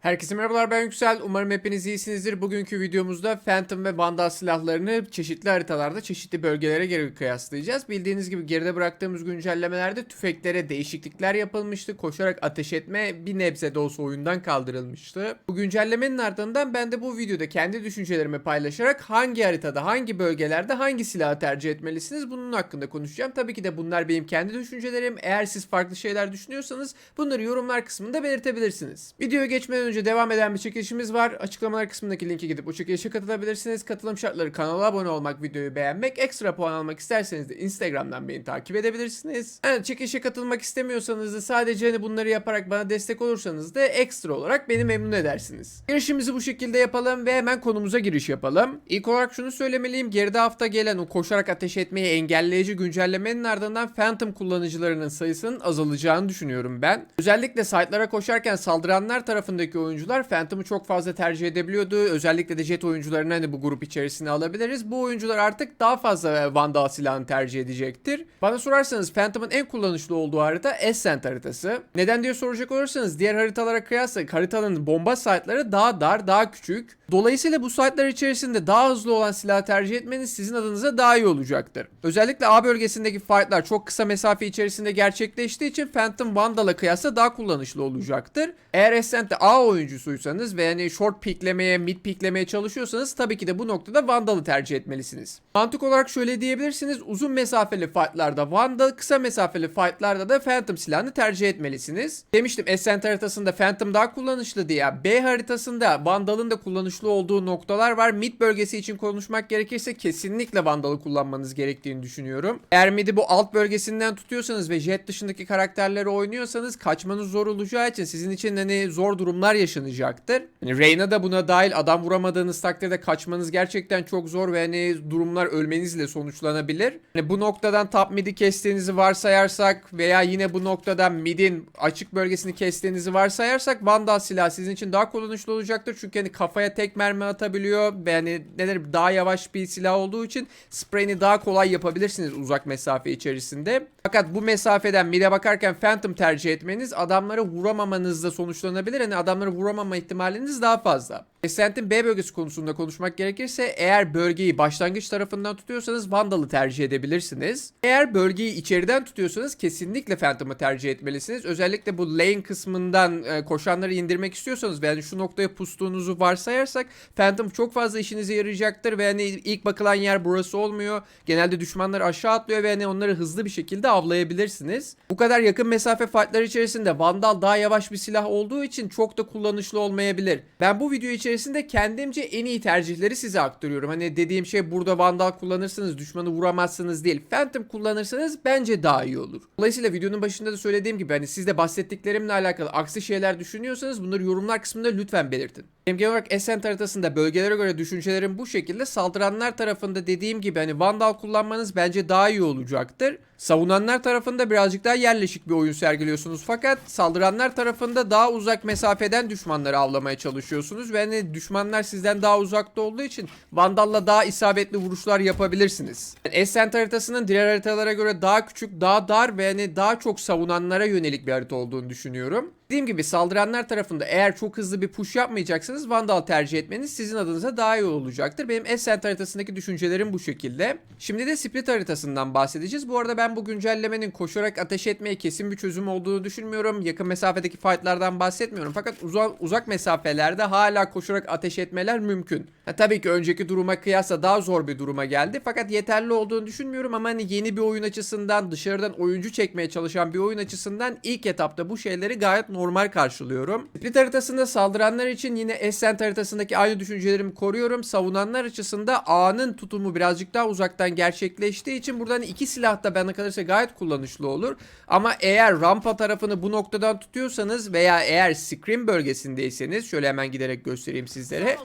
Herkese merhabalar ben Yüksel. Umarım hepiniz iyisinizdir. Bugünkü videomuzda Phantom ve Vandal silahlarını çeşitli haritalarda çeşitli bölgelere göre kıyaslayacağız. Bildiğiniz gibi geride bıraktığımız güncellemelerde tüfeklere değişiklikler yapılmıştı. Koşarak ateş etme bir nebze de olsa oyundan kaldırılmıştı. Bu güncellemenin ardından ben de bu videoda kendi düşüncelerimi paylaşarak hangi haritada, hangi bölgelerde hangi silahı tercih etmelisiniz bunun hakkında konuşacağım. Tabii ki de bunlar benim kendi düşüncelerim. Eğer siz farklı şeyler düşünüyorsanız bunları yorumlar kısmında belirtebilirsiniz. Videoya geçmeden önce devam eden bir çekilişimiz var. Açıklamalar kısmındaki linke gidip o çekilişe katılabilirsiniz. Katılım şartları kanala abone olmak, videoyu beğenmek, ekstra puan almak isterseniz de Instagram'dan beni takip edebilirsiniz. Yani çekilişe katılmak istemiyorsanız da sadece hani bunları yaparak bana destek olursanız da ekstra olarak beni memnun edersiniz. Girişimizi bu şekilde yapalım ve hemen konumuza giriş yapalım. İlk olarak şunu söylemeliyim. Geride hafta gelen o koşarak ateş etmeyi engelleyici güncellemenin ardından Phantom kullanıcılarının sayısının azalacağını düşünüyorum ben. Özellikle site'lara koşarken saldıranlar tarafındaki oyuncular Phantom'u çok fazla tercih edebiliyordu. Özellikle de jet oyuncularını hani bu grup içerisine alabiliriz. Bu oyuncular artık daha fazla Vandal silahını tercih edecektir. Bana sorarsanız Phantom'ın en kullanışlı olduğu harita Ascent haritası. Neden diye soracak olursanız diğer haritalara kıyasla haritanın bomba site'ları daha dar, daha küçük. Dolayısıyla bu site'lar içerisinde daha hızlı olan silahı tercih etmeniz sizin adınıza daha iyi olacaktır. Özellikle A bölgesindeki fight'lar çok kısa mesafe içerisinde gerçekleştiği için Phantom Vandal'a kıyasla daha kullanışlı olacaktır. Eğer Ascent'te A oyuncusuysanız ve yani short piklemeye, mid piklemeye çalışıyorsanız tabii ki de bu noktada Vandal'ı tercih etmelisiniz. Mantık olarak şöyle diyebilirsiniz. Uzun mesafeli fight'larda Vandal, kısa mesafeli fight'larda da Phantom silahını tercih etmelisiniz. Demiştim Ascent haritasında Phantom daha kullanışlı diye. B haritasında Vandal'ın da kullanışlı olduğu noktalar var. Mid bölgesi için konuşmak gerekirse kesinlikle Vandal'ı kullanmanız gerektiğini düşünüyorum. Eğer mid'i bu alt bölgesinden tutuyorsanız ve jet dışındaki karakterleri oynuyorsanız kaçmanız zor olacağı için sizin için hani zor durumlar yaşanacaktır. Hani Reyna da buna dahil adam vuramadığınız takdirde kaçmanız gerçekten çok zor ve hani durumlar ölmenizle sonuçlanabilir. Hani bu noktadan top mid'i kestiğinizi varsayarsak veya yine bu noktadan mid'in açık bölgesini kestiğinizi varsayarsak Vandal silah sizin için daha kullanışlı olacaktır. Çünkü hani kafaya tek mermi atabiliyor ve hani neler daha yavaş bir silah olduğu için spreyini daha kolay yapabilirsiniz uzak mesafe içerisinde. Fakat bu mesafeden mid'e bakarken Phantom tercih etmeniz adamları vuramamanızla sonuçlanabilir. Hani adamları vuramama ihtimaliniz daha fazla. Ascent'in B bölgesi konusunda konuşmak gerekirse eğer bölgeyi başlangıç tarafından tutuyorsanız Vandal'ı tercih edebilirsiniz. Eğer bölgeyi içeriden tutuyorsanız kesinlikle Phantom'ı tercih etmelisiniz. Özellikle bu lane kısmından e, koşanları indirmek istiyorsanız ve yani şu noktaya pustuğunuzu varsayarsak Phantom çok fazla işinize yarayacaktır ve hani ilk bakılan yer burası olmuyor. Genelde düşmanlar aşağı atlıyor ve hani onları hızlı bir şekilde avlayabilirsiniz. Bu kadar yakın mesafe fightlar içerisinde Vandal daha yavaş bir silah olduğu için çok da kullanışlı olmayabilir. Ben bu video içerisinde kendimce en iyi tercihleri size aktarıyorum. Hani dediğim şey burada Vandal kullanırsınız, düşmanı vuramazsınız değil. Phantom kullanırsanız bence daha iyi olur. Dolayısıyla videonun başında da söylediğim gibi hani siz de bahsettiklerimle alakalı aksi şeyler düşünüyorsanız bunları yorumlar kısmında lütfen belirtin. Genel olarak Ascent haritasında bölgelere göre düşüncelerim bu şekilde. Saldıranlar tarafında dediğim gibi hani Vandal kullanmanız bence daha iyi olacaktır. Savunanlar tarafında birazcık daha yerleşik bir oyun sergiliyorsunuz. Fakat saldıranlar tarafında daha uzak mesafeden düşmanları avlamaya çalışıyorsunuz. Ve hani düşmanlar sizden daha uzakta olduğu için Vandal'la daha isabetli vuruşlar yapabilirsiniz. Yani Ascent haritasının diğer haritalara göre daha küçük, daha dar ve hani daha çok savunanlara yönelik bir harita olduğunu düşünüyorum. Dediğim gibi saldıranlar tarafında eğer çok hızlı bir push yapmayacaksanız Vandal tercih etmeniz sizin adınıza daha iyi olacaktır. Benim Ascent haritasındaki düşüncelerim bu şekilde. Şimdi de Split haritasından bahsedeceğiz. Bu arada ben bu güncellemenin koşarak ateş etmeye kesin bir çözüm olduğunu düşünmüyorum. Yakın mesafedeki fightlardan bahsetmiyorum. Fakat uzak, uzak mesafelerde hala koşarak ateş etmeler mümkün. Ha, tabii ki önceki duruma kıyasla daha zor bir duruma geldi. Fakat yeterli olduğunu düşünmüyorum ama hani yeni bir oyun açısından dışarıdan oyuncu çekmeye çalışan bir oyun açısından ilk etapta bu şeyleri gayet normal karşılıyorum. Split haritasında saldıranlar için yine Ascent haritasındaki aynı düşüncelerimi koruyorum. Savunanlar açısında A'nın tutumu birazcık daha uzaktan gerçekleştiği için buradan iki silah da bana kalırsa gayet kullanışlı olur. Ama eğer rampa tarafını bu noktadan tutuyorsanız veya eğer screen bölgesindeyseniz şöyle hemen giderek göstereyim sizlere.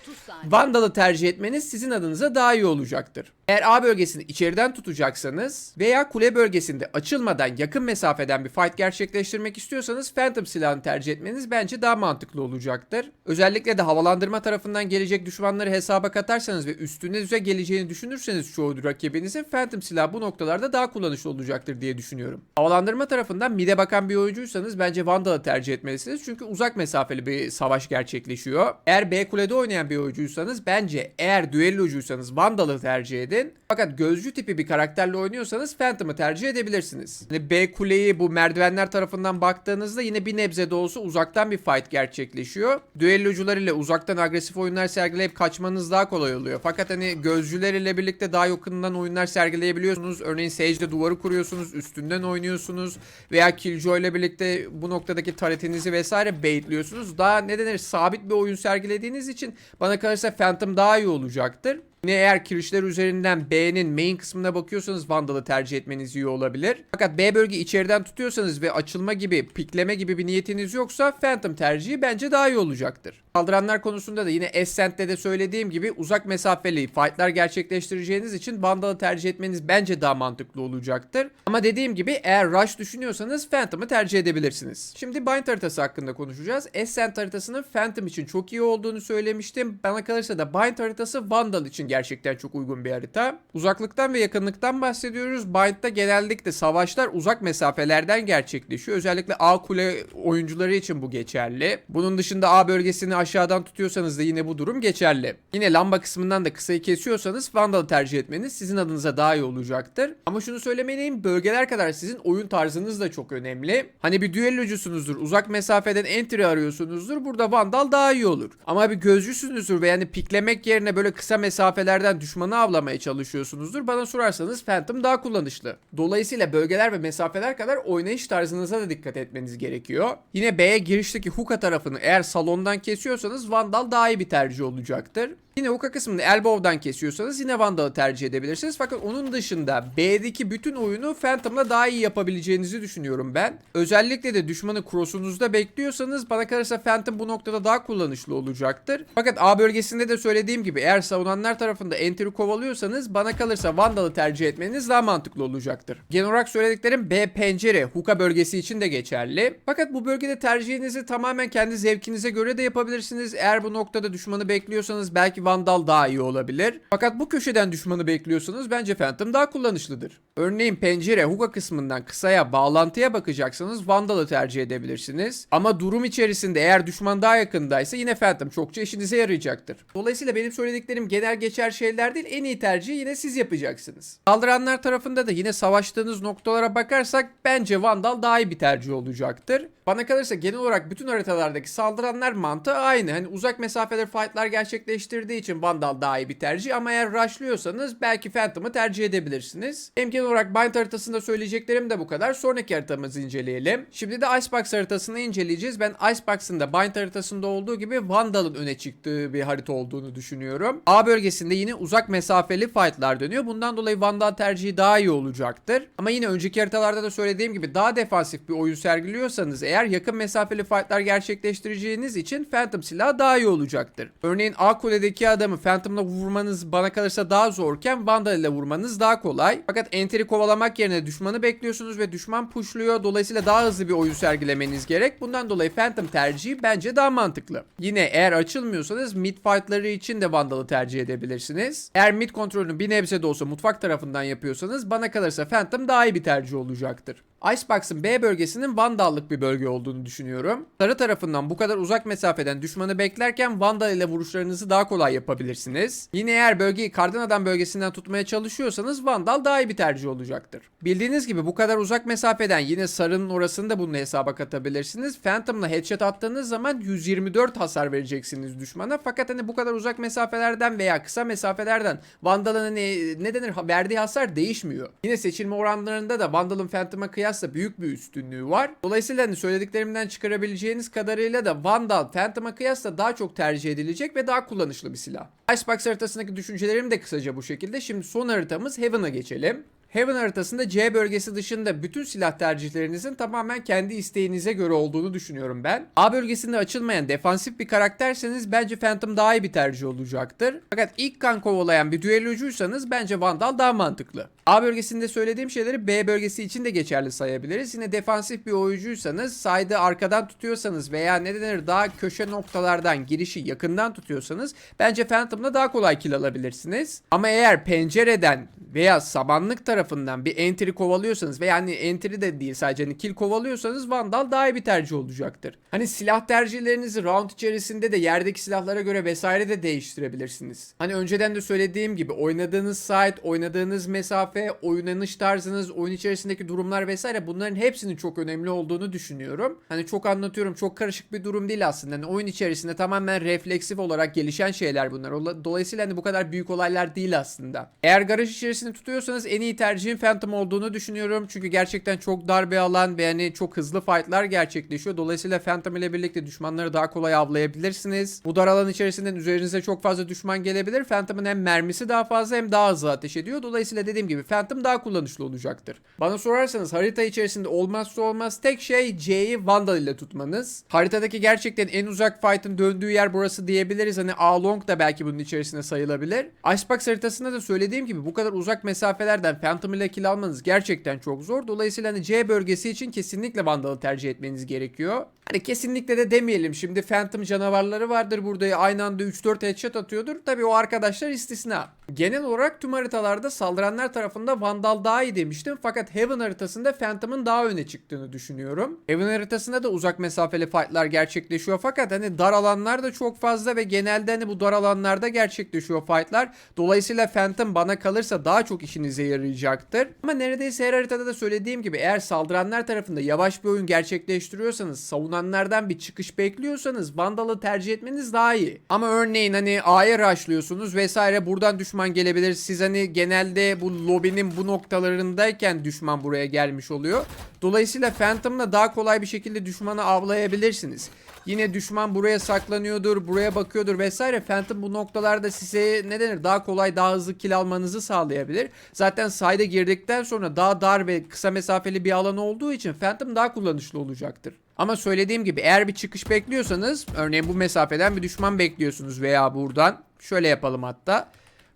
Vandal'ı Tercih etmeniz sizin adınıza daha iyi olacaktır. Eğer A bölgesini içeriden tutacaksanız veya kule bölgesinde açılmadan yakın mesafeden bir fight gerçekleştirmek istiyorsanız Phantom silahını tercih etmeniz bence daha mantıklı olacaktır. Özellikle de havalandırma tarafından gelecek düşmanları hesaba katarsanız ve üstünüze geleceğini düşünürseniz çoğu rakibinizin Phantom silahı bu noktalarda daha kullanışlı olacaktır diye düşünüyorum. Havalandırma tarafından mide bakan bir oyuncuysanız bence Vandal'ı tercih etmelisiniz çünkü uzak mesafeli bir savaş gerçekleşiyor. Eğer B kulede oynayan bir oyuncuysanız bence eğer düellocuysanız Vandal'ı tercih edin. Fakat gözcü tipi bir karakterle oynuyorsanız Phantom'ı tercih edebilirsiniz. Hani B kuleyi bu merdivenler tarafından baktığınızda yine bir nebze de olsa uzaktan bir fight gerçekleşiyor. Düellocular ile uzaktan agresif oyunlar sergileyip kaçmanız daha kolay oluyor. Fakat hani gözcüler ile birlikte daha yakından oyunlar sergileyebiliyorsunuz. Örneğin Sage'de duvarı kuruyorsunuz, üstünden oynuyorsunuz veya Killjoy ile birlikte bu noktadaki taretinizi vesaire baitliyorsunuz. Daha ne denir sabit bir oyun sergilediğiniz için bana kalırsa Phantom daha iyi olacaktır. Yine eğer kirişler üzerinden B'nin main kısmına bakıyorsanız Vandal'ı tercih etmeniz iyi olabilir. Fakat B bölge içeriden tutuyorsanız ve açılma gibi, pikleme gibi bir niyetiniz yoksa Phantom tercihi bence daha iyi olacaktır. Kaldıranlar konusunda da yine Ascent'te de söylediğim gibi uzak mesafeli fightlar gerçekleştireceğiniz için Vandal'ı tercih etmeniz bence daha mantıklı olacaktır. Ama dediğim gibi eğer Rush düşünüyorsanız Phantom'ı tercih edebilirsiniz. Şimdi Bind haritası hakkında konuşacağız. Ascent haritasının Phantom için çok iyi olduğunu söylemiştim. Bana kalırsa da Bind haritası Vandal için gerçekten çok uygun bir harita. Uzaklıktan ve yakınlıktan bahsediyoruz. Bind'da genellikle savaşlar uzak mesafelerden gerçekleşiyor. Özellikle A kule oyuncuları için bu geçerli. Bunun dışında A bölgesini aşağıdan tutuyorsanız da yine bu durum geçerli. Yine lamba kısmından da kısayı kesiyorsanız Vandal'ı tercih etmeniz sizin adınıza daha iyi olacaktır. Ama şunu söylemeliyim bölgeler kadar sizin oyun tarzınız da çok önemli. Hani bir düellocusunuzdur, uzak mesafeden entry arıyorsunuzdur. Burada Vandal daha iyi olur. Ama bir gözcüsünüzdür ve yani piklemek yerine böyle kısa mesafelerden düşmanı avlamaya çalışıyorsunuzdur. Bana sorarsanız Phantom daha kullanışlı. Dolayısıyla bölgeler ve mesafeler kadar oynayış tarzınıza da dikkat etmeniz gerekiyor. Yine B'ye girişteki hookah tarafını eğer salondan kesiyorsanız Vandal daha iyi bir tercih olacaktır. Yine hookah kısmını elbow'dan kesiyorsanız yine Vandal'ı tercih edebilirsiniz. Fakat onun dışında B'deki bütün oyunu Phantom'la daha iyi yapabileceğinizi düşünüyorum ben. Özellikle de düşmanı crossunuzda bekliyorsanız bana kalırsa Phantom bu noktada daha kullanışlı olacaktır. Fakat A bölgesinde de söylediğim gibi eğer savunanlar tarafında entry kovalıyorsanız bana kalırsa Vandal'ı tercih etmeniz daha mantıklı olacaktır. Genel olarak söylediklerim B pencere hookah bölgesi için de geçerli. Fakat bu bölgede tercihinizi tamamen kendi zevkinize göre de yapabilirsiniz. Eğer bu noktada düşmanı bekliyorsanız belki Vandal daha iyi olabilir. Fakat bu köşeden düşmanı bekliyorsanız bence Phantom daha kullanışlıdır. Örneğin pencere hookah kısmından kısaya bağlantıya bakacaksanız Vandal'ı tercih edebilirsiniz. Ama durum içerisinde eğer düşman daha yakındaysa yine Phantom çokça işinize yarayacaktır. Dolayısıyla benim söylediklerim genel geçer şeyler değil en iyi tercihi yine siz yapacaksınız. Saldıranlar tarafında da yine savaştığınız noktalara bakarsak bence Vandal daha iyi bir tercih olacaktır. Bana kalırsa genel olarak bütün haritalardaki saldıranlar mantığı aynı. Hani uzak mesafeler fightlar gerçekleştirdiği için Vandal daha iyi bir tercih ama eğer rushlıyorsanız belki Phantom'ı tercih edebilirsiniz. Hem genel olarak Bind haritasında söyleyeceklerim de bu kadar. Sonraki haritamızı inceleyelim. Şimdi de Icebox haritasını inceleyeceğiz. Ben Icebox'ın da Bind haritasında olduğu gibi Vandal'ın öne çıktığı bir harita olduğunu düşünüyorum. A bölgesinde yine uzak mesafeli fightlar dönüyor. Bundan dolayı Vandal tercihi daha iyi olacaktır. Ama yine önceki haritalarda da söylediğim gibi daha defansif bir oyun sergiliyorsanız eğer yakın mesafeli fightlar gerçekleştireceğiniz için Phantom silahı daha iyi olacaktır. Örneğin A kuledeki adamı Phantom'la vurmanız bana kalırsa daha zorken Vandal ile vurmanız daha kolay. Fakat enteri kovalamak yerine düşmanı bekliyorsunuz ve düşman pushluyor. Dolayısıyla daha hızlı bir oyun sergilemeniz gerek. Bundan dolayı Phantom tercihi bence daha mantıklı. Yine eğer açılmıyorsanız mid fightları için de Vandal'ı tercih edebilirsiniz. Eğer mid kontrolünü bir nebze de olsa mutfak tarafından yapıyorsanız bana kalırsa Phantom daha iyi bir tercih olacaktır. Icebox'ın B bölgesinin Vandal'lık bir bölge olduğunu düşünüyorum. Sarı tarafından bu kadar uzak mesafeden düşmanı beklerken Vandal ile vuruşlarınızı daha kolay yapabilirsiniz. Yine eğer bölgeyi Kardana'dan bölgesinden tutmaya çalışıyorsanız Vandal daha iyi bir tercih olacaktır. Bildiğiniz gibi bu kadar uzak mesafeden yine sarının orasını da bunun hesaba katabilirsiniz. Phantom'la headshot attığınız zaman 124 hasar vereceksiniz düşmana. Fakat hani bu kadar uzak mesafelerden veya kısa mesafelerden Vandal'ın hani ne denir verdiği hasar değişmiyor. Yine seçilme oranlarında da Vandal'ın Phantom'a kıyasla büyük bir üstünlüğü var. Dolayısıyla hani söylediklerimden çıkarabileceğiniz kadarıyla da Vandal Phantom'a kıyasla daha çok tercih edilecek ve daha kullanışlı bir silah. Icebox haritasındaki düşüncelerim de kısaca bu şekilde. Şimdi son haritamız Heaven'a geçelim. Heaven haritasında C bölgesi dışında bütün silah tercihlerinizin tamamen kendi isteğinize göre olduğunu düşünüyorum ben. A bölgesinde açılmayan defansif bir karakterseniz bence Phantom daha iyi bir tercih olacaktır. Fakat ilk kan kovalayan bir düellocuysanız bence Vandal daha mantıklı. A bölgesinde söylediğim şeyleri B bölgesi için de geçerli sayabiliriz. Yine defansif bir oyuncuysanız, side'ı arkadan tutuyorsanız veya ne denir daha köşe noktalardan girişi yakından tutuyorsanız bence Phantom'da daha kolay kill alabilirsiniz. Ama eğer pencereden veya sabanlık tarafından bir entry kovalıyorsanız veya hani entry de değil sadece hani kill kovalıyorsanız Vandal daha iyi bir tercih olacaktır. Hani silah tercihlerinizi round içerisinde de yerdeki silahlara göre vesaire de değiştirebilirsiniz. Hani önceden de söylediğim gibi oynadığınız site, oynadığınız mesafe, oynanış tarzınız, oyun içerisindeki durumlar vesaire bunların hepsinin çok önemli olduğunu düşünüyorum. Hani çok anlatıyorum çok karışık bir durum değil aslında. Hani oyun içerisinde tamamen refleksif olarak gelişen şeyler bunlar. Ola- Dolayısıyla hani bu kadar büyük olaylar değil aslında. Eğer garaj içerisinde tutuyorsanız en iyi tercihin Phantom olduğunu düşünüyorum. Çünkü gerçekten çok dar bir alan ve yani çok hızlı fightlar gerçekleşiyor. Dolayısıyla Phantom ile birlikte düşmanları daha kolay avlayabilirsiniz. Bu dar alan içerisinden üzerinize çok fazla düşman gelebilir. Phantom'ın hem mermisi daha fazla hem daha hızlı ateş ediyor. Dolayısıyla dediğim gibi Phantom daha kullanışlı olacaktır. Bana sorarsanız harita içerisinde olmazsa olmaz tek şey C'yi Vandal ile tutmanız. Haritadaki gerçekten en uzak fight'ın döndüğü yer burası diyebiliriz. Hani A Long da belki bunun içerisinde sayılabilir. Icebox haritasında da söylediğim gibi bu kadar uzak mesafelerden Phantom ile kill almanız gerçekten çok zor. Dolayısıyla hani C bölgesi için kesinlikle Vandal'ı tercih etmeniz gerekiyor. Hani kesinlikle de demeyelim. Şimdi Phantom canavarları vardır burada aynı anda 3-4 headshot atıyordur. Tabii o arkadaşlar istisna. Genel olarak tüm haritalarda saldıranlar tarafında Vandal daha iyi demiştim. Fakat Heaven haritasında Phantom'ın daha öne çıktığını düşünüyorum. Heaven haritasında da uzak mesafeli fightlar gerçekleşiyor. Fakat hani dar alanlar da çok fazla ve genelde hani bu dar alanlarda gerçekleşiyor fightlar. Dolayısıyla Phantom bana kalırsa daha çok işinize yarayacaktır. Ama neredeyse her haritada da söylediğim gibi eğer saldıranlar tarafında yavaş bir oyun gerçekleştiriyorsanız, savunanlardan bir çıkış bekliyorsanız Vandal'ı tercih etmeniz daha iyi. Ama örneğin hani A'ya rushlıyorsunuz vesaire buradan düşman gelebilir. Siz hani genelde bu lobinin bu noktalarındayken düşman buraya gelmiş oluyor. Dolayısıyla Phantom'la daha kolay bir şekilde düşmanı avlayabilirsiniz. Yine düşman buraya saklanıyordur, buraya bakıyordur vesaire. Phantom bu noktalarda size ne denir daha kolay daha hızlı kill almanızı sağlayabilir. Zaten side'e girdikten sonra daha dar ve kısa mesafeli bir alan olduğu için Phantom daha kullanışlı olacaktır. Ama söylediğim gibi eğer bir çıkış bekliyorsanız örneğin bu mesafeden bir düşman bekliyorsunuz veya buradan şöyle yapalım hatta.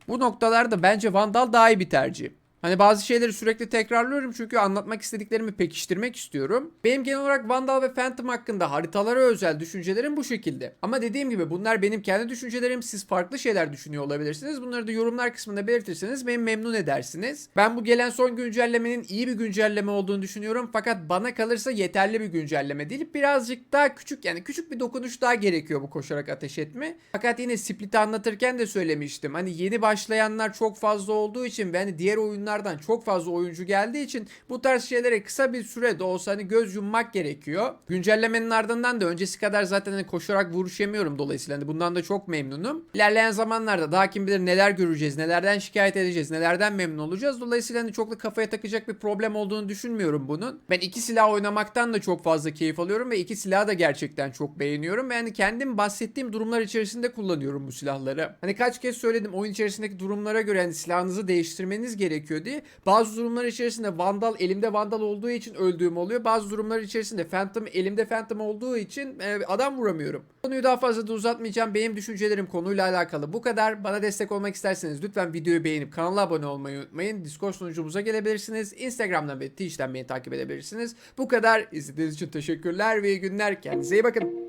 Bu noktalarda bence Vandal daha iyi bir tercih. Hani bazı şeyleri sürekli tekrarlıyorum çünkü anlatmak istediklerimi pekiştirmek istiyorum. Benim genel olarak Vandal ve Phantom hakkında haritalara özel düşüncelerim bu şekilde. Ama dediğim gibi bunlar benim kendi düşüncelerim. Siz farklı şeyler düşünüyor olabilirsiniz. Bunları da yorumlar kısmında belirtirseniz beni memnun edersiniz. Ben bu gelen son güncellemenin iyi bir güncelleme olduğunu düşünüyorum. Fakat bana kalırsa yeterli bir güncelleme değil. Birazcık daha küçük yani küçük bir dokunuş daha gerekiyor bu koşarak ateş etme. Fakat yine Split'i anlatırken de söylemiştim. Hani yeni başlayanlar çok fazla olduğu için ve hani diğer oyunlardan çok fazla oyuncu geldiği için bu tarz şeylere kısa bir süre de olsa hani göz yummak gerekiyor. Güncellemenin ardından da öncesi kadar zaten hani koşarak vuruş yemiyorum dolayısıyla hani bundan da çok memnunum. İlerleyen zamanlarda daha kim bilir neler göreceğiz, nelerden şikayet edeceğiz, nelerden memnun olacağız. Dolayısıyla hani çok da kafaya takacak bir problem olduğunu düşünmüyorum bunun. Ben iki silah oynamaktan da çok fazla keyif alıyorum ve iki silahı da gerçekten çok beğeniyorum. Ve hani kendim bahsettiğim durumlar içerisinde kullanıyorum bu silahları. Hani kaç kez söyledim oyun içerisindeki durumlara göre hani silahınızı değiştirmeniz gerekiyor diye. Bazı durumlar içerisinde Vandal elimde Vandal olduğu için öldüğüm oluyor. Bazı durumlar içerisinde Phantom elimde Phantom olduğu için e, adam vuramıyorum. Konuyu daha fazla da uzatmayacağım. Benim düşüncelerim konuyla alakalı bu kadar. Bana destek olmak isterseniz lütfen videoyu beğenip kanala abone olmayı unutmayın. Discord sunucumuza gelebilirsiniz. Instagram'dan ve Twitch'ten beni takip edebilirsiniz. Bu kadar. İzlediğiniz için teşekkürler ve iyi günler. Kendinize iyi bakın.